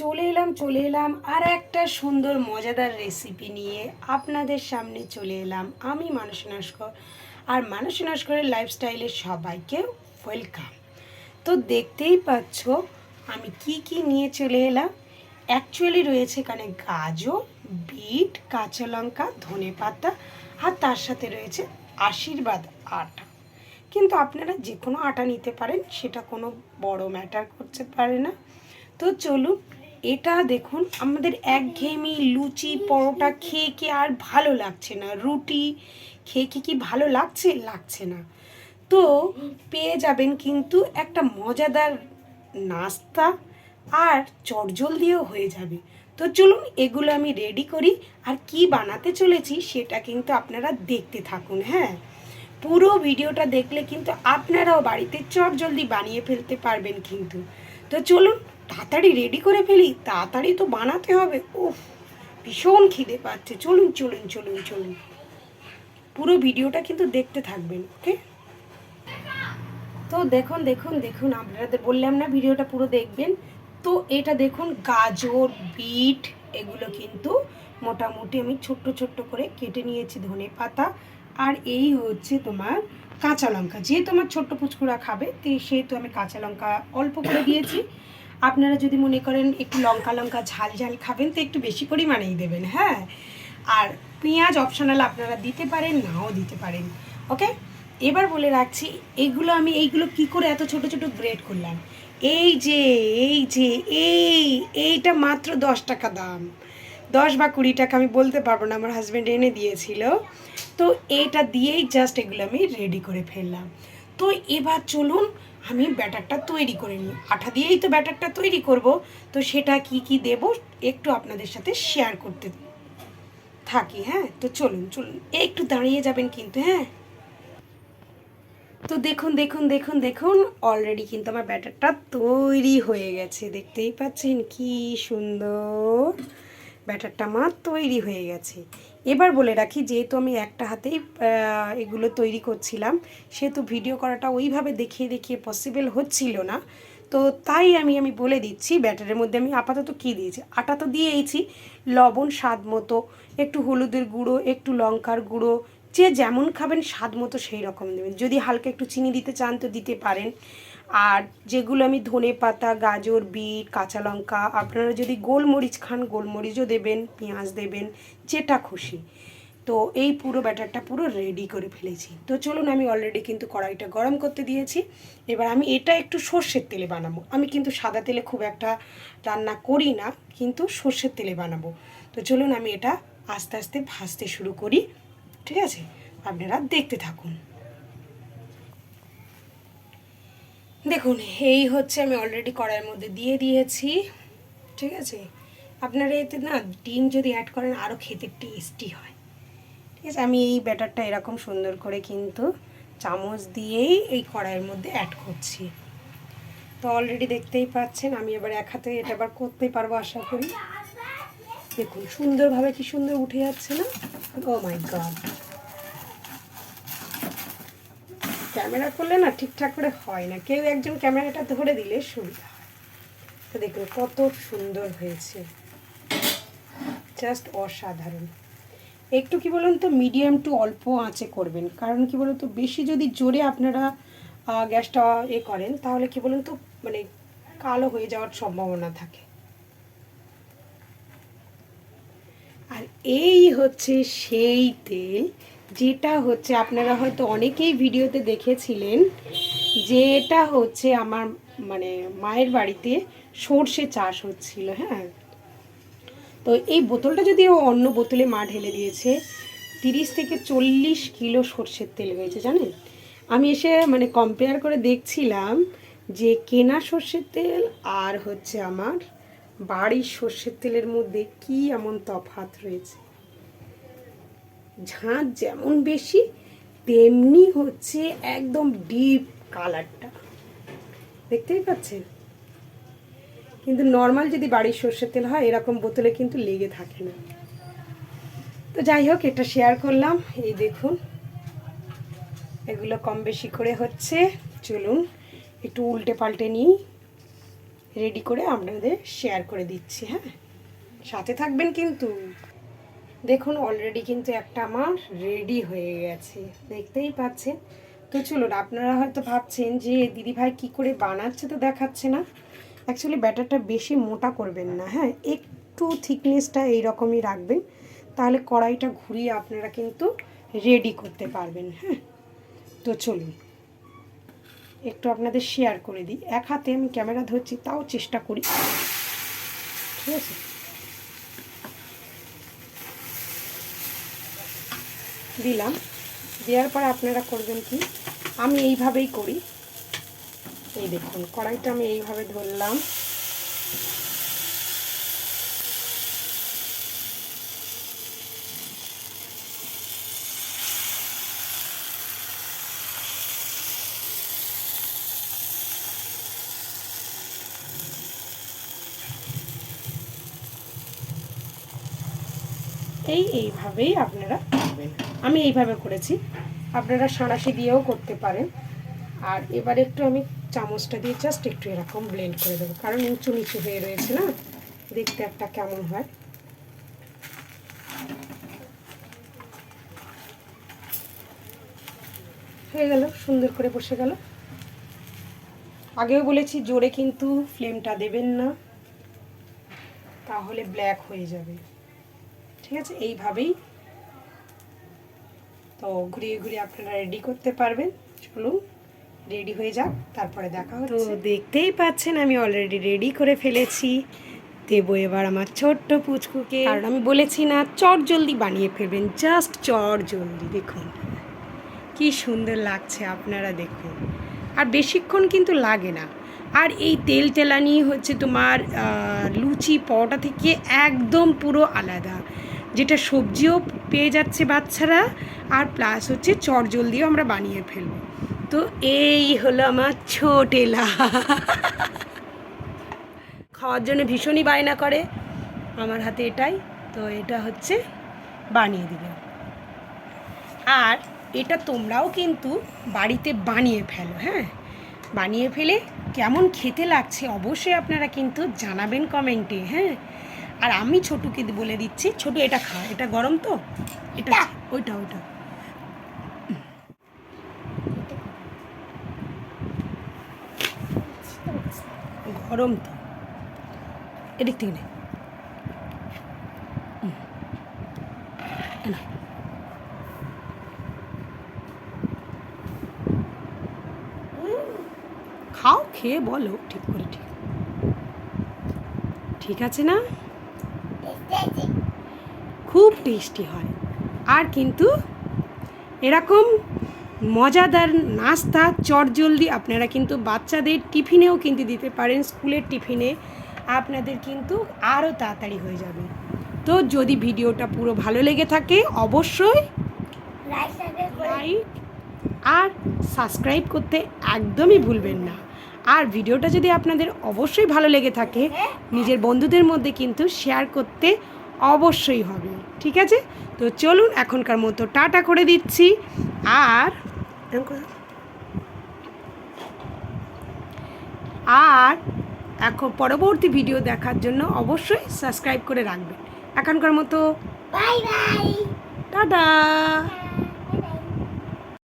চলে এলাম চলে এলাম আর একটা সুন্দর, মজাদার রেসিপি নিয়ে আপনাদের সামনে চলে এলাম আমি মানুষ নস্কর। আর মানুষ নস্করের লাইফস্টাইলে সবাইকে ওয়েলকাম তো দেখতেই পাচ্ছ আমি কি কি নিয়ে চলে এলাম। অ্যাকচুয়ালি রয়েছে এখানে গাজর, বিট, কাঁচা লঙ্কা, ধনে পাতা আর তার সাথে রয়েছে আশীর্বাদ আটা। কিন্তু আপনারা যে কোনো আটা নিতে পারেন, সেটা কোনো বড় ম্যাটার করতে পারে না। তো চলুন এটা দেখুন, আমাদের একঘেয়েমি লুচি, পরোটা খেয়ে কি আর ভালো লাগছে না? রুটি খেয়ে কি কি ভালো লাগছে? লাগছে না। তো পেয়ে যাবেন কিন্তু একটা মজাদার নাস্তা আর চটজলদিও হয়ে যাবে। তো চলুন, এগুলো আমি রেডি করি। আর কি বানাতে চলেছি সেটা কিন্তু আপনারা দেখতে থাকুন হ্যাঁ? পুরো ভিডিওটা দেখলে কিন্তু আপনারাও বাড়িতে চট জলদি বানিয়ে ফেলতে পারবেন কিন্তু। তো চলুন তাড়াতাড়ি রেডি করে ফেলি, তাড়াতাড়ি তো বানাতে হবে। উফ, ভীষণ খিদে পাচ্ছে। চলুন চলুন চলুন চলুন। পুরো ভিডিওটা কিন্তু দেখতে থাকবেন ওকে তো দেখুন দেখুন দেখুন, আপনাদের বললাম না ভিডিওটা পুরো দেখবেন? তো এটা দেখুন, গাজর, বিট, এগুলো কিন্তু মোটামুটি আমি ছোট্ট ছোট্ট করে কেটে নিয়েছি ধনে পাতা। আর এই হচ্ছে তোমার কাঁচা লঙ্কা। যেহেতু আমার ছোট্ট পুচকুরা খাবে, তো সেহেতু আমি কাঁচা লঙ্কা অল্প করে দিয়েছি। আপনারা যদি মনে করেন একটু লঙ্কা লঙ্কা ঝাল ঝাল খাবেন, তো একটু বেশি পরিমাণেই দেবেন হ্যাঁ? আর পেঁয়াজ অপশনাল আপনারা দিতে পারেন, নাও দিতে পারেন ওকে এবার বলে রাখছি, এগুলো আমি, এইগুলো কি করে এত ছোট ছোট গ্রেড করলাম? এই যে এই যে, এই, এইটা মাত্র দশ টাকা দাম। দশ বা কুড়ি টাকা, আমি বলতে পারব না, আমার হাজব্যান্ড এনে দিয়েছিল। তো এটা দিয়েই জাস্ট এগুলো আমি রেডি করে ফেললাম। তো এবার চলুন আমি ব্যাটারটা তৈরি করে নিই। আঠা দিয়েই তো ব্যাটারটা তৈরি করব, তো সেটা কি কি দেব একটু আপনাদের সাথে শেয়ার করতে থাকি হ্যাঁ? তো চলুন চলুন। একটু দাঁড়িয়ে যাবেন কিন্তু হ্যাঁ? তো দেখুন দেখুন দেখুন দেখুন অলরেডি কিন্তু আমার ব্যাটারটা তৈরি হয়ে গেছে। দেখতেই পাচ্ছেন কি সুন্দর ব্যাটারটা আমার তৈরি হয়ে গেছে। এবার বলে রাখি, যেহেতু আমি একটা হাতেই এগুলো তৈরি করছিলাম, সেহেতু ভিডিও করাটা ওইভাবে দেখিয়ে দেখিয়ে পসিবল হচ্ছিল না। তো তাই আমি আমি বলে দিচ্ছি, ব্যাটারের মধ্যে আমি আপাতত কী দিয়েছি? আটা তো দিয়েইছি, লবণ, স্বাদ মতো, একটু হলুদের গুঁড়ো, একটু লঙ্কার গুঁড়ো, যে যেমন খাবেন স্বাদ মতো সেই রকম দেবেন। যদি হালকা একটু চিনি দিতে চান তো দিতে পারেন। আর যেগুলো আমি ধনে পাতা, গাজর, বিট, কাঁচা লঙ্কা, আপনারা যদি গোলমরিচ খান, গোলমরিচও দেবেন, পেঁয়াজ দেবেন, যেটা খুশি। তো এই পুরো ব্যাটারটা পুরো রেডি করে ফেলেছি। তো চলুন, আমি অলরেডি কিন্তু কড়াইটা গরম করতে দিয়েছি। এবার আমি এটা একটু সর্ষের তেলে বানাবো। আমি কিন্তু সাদা তেলে খুব একটা রান্না করি না, কিন্তু সর্ষের তেলে বানাবো। তো চলুন, আমি এটা আস্তে আস্তে ভাজতে শুরু করি। ঠিক আছে? আপনারা দেখতে থাকুন। দেখুন, এই হচ্ছে আমি অলরেডি কড়াইয়ের মধ্যে দিয়ে দিয়েছি, ঠিক আছে? আপনারা এতে না ডিম যদি অ্যাড করেন আরও খেতে টেস্টি হয়। ঠিক আছে? আমি এই ব্যাটারটা এরকম সুন্দর করে কিন্তু চামচ দিয়েই এই কড়াইয়ের মধ্যে অ্যাড করছি। তো অলরেডি দেখতেই পাচ্ছেন, আমি এবার এক হাতে এটা আবার করতেই পারব আশা করি। দেখুন, সুন্দরভাবে কি সুন্দর উঠে যাচ্ছে না? ও মাই গড ক্যামেরা করলে না ঠিকঠাক করে হয় না। কেউ একজন ক্যামেরাটা ধরে দিলে সুবিধা হয়। তো দেখুন, কত সুন্দর হয়েছে। জাস্ট অসাধারণ। একটু কি বলুন তো, মিডিয়াম টু অল্প আঁচে করবেন। কারণ কি বলুন তো, বেশি যদি জোরে আপনারা গ্যাসটা এ করেন, তাহলে কি বলুন তো মানে কালো হয়ে যাওয়ার সম্ভাবনা থাকে। আর এই হচ্ছে সেই তেল যেটা হচ্ছে, আপনারা হয়তো অনেকেই ভিডিওতে দেখেছিলেন যেটা হচ্ছে আমার মানে মায়ের বাড়িতে সর্ষে চাষ হচ্ছিল হ্যাঁ? তো এই বোতলটা যদি ও অন্য বোতলে মা ঢেলে দিয়েছে, তিরিশ থেকে চল্লিশ কিলো সর্ষের তেল হয়েছে, জানেন? আমি এসে মানে কম্পেয়ার করে দেখছিলাম যে কেনা সর্ষের তেল আর হচ্ছে আমার বাড়ির সর্ষের তেলের মধ্যে কি এমন তফাৎ রয়েছে। ঝাঁঝ যেমন বেশি, তেমনি হচ্ছে একদম ডিপ কালারটা। দেখতেই পাচ্ছেন? কিন্তু নর্মাল যদি বাড়ির সর্ষের তেল হয়, এরকম বোতলে কিন্তু লেগে থাকে না। তো যাই হোক, এটা শেয়ার করলাম। এই দেখুন, এগুলো কম বেশি করে হচ্ছে। চলুন, একটু উল্টে পাল্টে নিই। রেডি করে আপনাদের শেয়ার করে দিচ্ছি হ্যাঁ? সাথে থাকবেন কিন্তু। দেখুন অলরেডি কিন্তু একটা আমার রেডি হয়ে গেছে। দেখতেই পাচ্ছেন? তো চলুন, আপনারা হয়তো ভাবছেন যে দিদিভাই কি করে বানাচ্ছে তো দেখাচ্ছে না। অ্যাকচুয়ালি ব্যাটারটা বেশি মোটা করবেন না হ্যাঁ? একটু থিকনেসটা এইরকমই রাখবেন। তাহলে কড়াইটা ঘুরিয়ে আপনারা কিন্তু রেডি করতে পারবেন হ্যাঁ? তো চলুন, একটু আপনাদের শেয়ার করে দিই। এক হাতে আমি ক্যামেরা ধরছি, তাও চেষ্টা করি। ঠিক আছে? দিলাম। দেওয়ার পর আপনারা করবেন কি? আমি এইভাবেই করি। এই দেখুন, কড়াইটা আমি এইভাবে ধরলাম। এই এইভাবেই আপনারা আমি এইভাবে করেছি। আপনারা সাঁড়াশি দিয়েও করতে পারেন। আর এবার একটু আমি চামচটা দিয়ে জাস্ট একটু এরকম ব্লেন্ড করে দেবো। কারণ উঁচু নিচু হয়ে রয়েছে না? দেখতে একটা কেমন হয়। হয়ে গেল, সুন্দর করে বসে গেল। আগেও বলেছি, জোরে কিন্তু ফ্লেমটা দেবেন না। তাহলে ব্ল্যাক হয়ে যাবে। ঠিক আছে? এইভাবেই তো ঘুরিয়ে ঘুরিয়ে আপনারা রেডি করতে পারবেন। চলুন রেডি হয়ে যাক তারপরে দেখা হচ্ছে। তো দেখতেই পাচ্ছেন আমি অলরেডি রেডি করে ফেলেছি। দেবো এবার আমার ছোট্ট পুচকুকে। কারণ আমি বলেছি না চট জলদি বানিয়ে ফেলবেন জাস্ট চট জলদি দেখুন। কি সুন্দর লাগছে আপনারা দেখুন। আর বেশিক্ষণ কিন্তু লাগে না। আর এই তেল তেলানি হচ্ছে তোমার লুচি পরোটা থেকে একদম পুরো আলাদা। যেটা সবজিও পেয়ে যাচ্ছে বাচ্চারা, আর প্লাস হচ্ছে চট জলদিও আমরা বানিয়ে ফেলব। তো এই হলো আমার ছোটেলা খাওয়ার জন্য ভীষণই বায়না করে, আমার হাতে এটাই। তো এটা হচ্ছে বানিয়ে দিলাম আর এটা তোমরাও কিন্তু বাড়িতে বানিয়ে ফেলো হ্যাঁ? বানিয়ে ফেলে কেমন খেতে লাগছে অবশ্যই আপনারা কিন্তু জানাবেন কমেন্টে হ্যাঁ? আর আমি ছোটুকে বলে দিচ্ছি ছোটু এটা খা এটা গরম তো? এটা ওইটা ওইটা। গরম তো। এদিক থেকে নে। হুম। এ নাও। খাও খেয়ে বলো ঠিক করে ঠিক। ঠিক আছে না? খুব টেস্টি হয়। আর কিন্তু এরকম মজাদার নাস্তা চটজলদি আপনারা কিন্তু বাচ্চাদের টিফিনেও কিন্তু দিতে পারেন স্কুলের টিফিনে। আপনাদের কিন্তু আরও তাড়াতাড়ি হয়ে যাবে। তো যদি ভিডিওটা পুরো ভালো লেগে থাকে অবশ্যই লাইক আর সাবস্ক্রাইব করতে একদমই ভুলবেন না। আর ভিডিওটা যদি আপনাদের অবশ্যই ভালো লেগে থাকে নিজের বন্ধুদের মধ্যে কিন্তু শেয়ার করতে অবশ্যই হবে। ঠিক আছে? তো চলুন এখনকার মতো টাটা করে দিচ্ছি। আর আর এখন পরবর্তী ভিডিও দেখার জন্য অবশ্যই সাবস্ক্রাইব করে রাখবেন। এখনকার মতো বাই বাই টাটা!